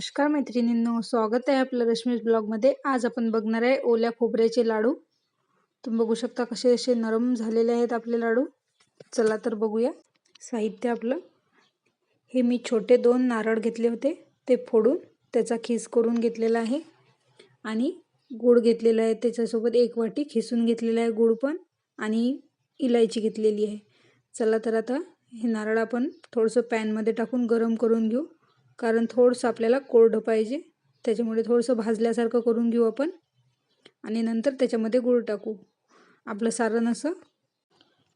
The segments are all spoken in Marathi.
नमस्कार मैत्रिणींनो स्वागत आहे आपलं रश्मीज ब्लॉगमध्ये. आज आपण बघणार आहे ओल्या खोबऱ्याचे लाडू. तुम्ही बघू शकता कसे असे नरम झालेले आहेत आपले लाडू. चला तर बघूया. साहित्य आपलं. हे मी छोटे दोन नारळ घेतले होते. ते फोडून त्याचा खीस करून घेतलेला आहे. आणि गूळ घेतलेला आहे. त्याच्यासोबत एक वाटी खिसून घेतलेला आहे गूळ पण. आणि इलायची घेतलेली आहे. चला तर आता हे नारळ आपण थोडंसं पॅनमध्ये टाकून गरम करून घेऊ. कारण थोडंसं आपल्याला कोरडं पाहिजे. त्याच्यामुळे थोडंसं भाजल्यासारखं करून घेऊ आपण. आणि नंतर त्याच्यामध्ये गूळ टाकू. आपलं सारण असं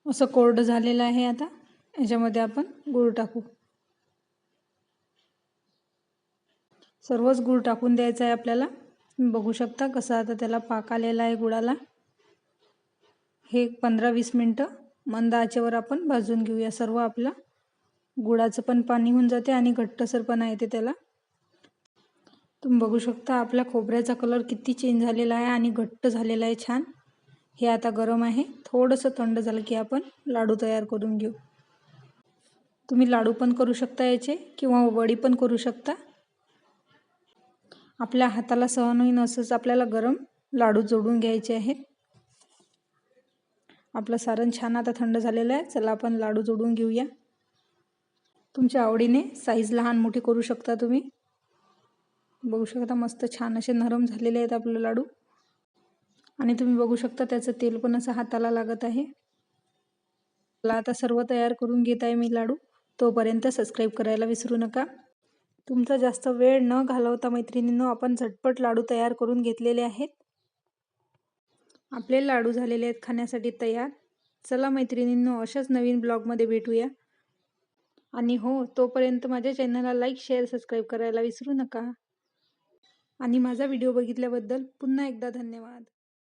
असं कोरडं झालेलं आहे आता. याच्यामध्ये आपण गूळ टाकू. सर्वच गूळ टाकून द्यायचं आहे आपल्याला. बघू शकता कसं आता त्याला पाक आलेला आहे गुळाला. हे पंधरा वीस मिनटं मंद आचेवर आपण भाजून घेऊया सर्व आपलं. गुळाचं पण पाणी होऊन जाते आणि घट्टसरपणा येते त्याला. तुम्ही बघू शकता आपल्या खोबऱ्याचा कलर किती चेंज झालेला आहे आणि घट्ट झालेला आहे छान. हे आता गरम आहे. थोडंसं थंड झालं की आपण लाडू तयार करून घेऊ. तुम्ही लाडू पण करू शकता याचे किंवा वडी पण करू शकता. आपल्या हाताला सहन होईन असंच आपल्याला गरम लाडू जोडून घ्यायचे आहेत. आपलं सारण छान आता थंड झालेलं आहे. चला आपण लाडू जोडून घेऊया. तुमच्या आवडीने साईज लहान मोठी करू शकता तुम्ही. बघू शकता मस्त छान असे नरम झालेले आहेत आपले लाडू. आणि तुम्ही बघू शकता त्याचं तेल पण असं हाताला लागत आहे. मला आता सर्व तयार करून घेत आहे मी लाडू. तोपर्यंत सबस्क्राईब करायला विसरू नका. तुमचा जास्त वेळ न घालवता मैत्रिणींनो आपण झटपट लाडू तयार करून घेतलेले आहेत. आपले लाडू झालेले आहेत खाण्यासाठी तयार. चला मैत्रिणींनो अशाच नवीन ब्लॉगमध्ये भेटूया. आणि हो तोपर्यंत माझ्या चॅनलला लाईक शेअर सबस्क्राईब करायला विसरू नका. आणि माझा व्हिडिओ बघितल्याबद्दल पुन्हा एकदा धन्यवाद.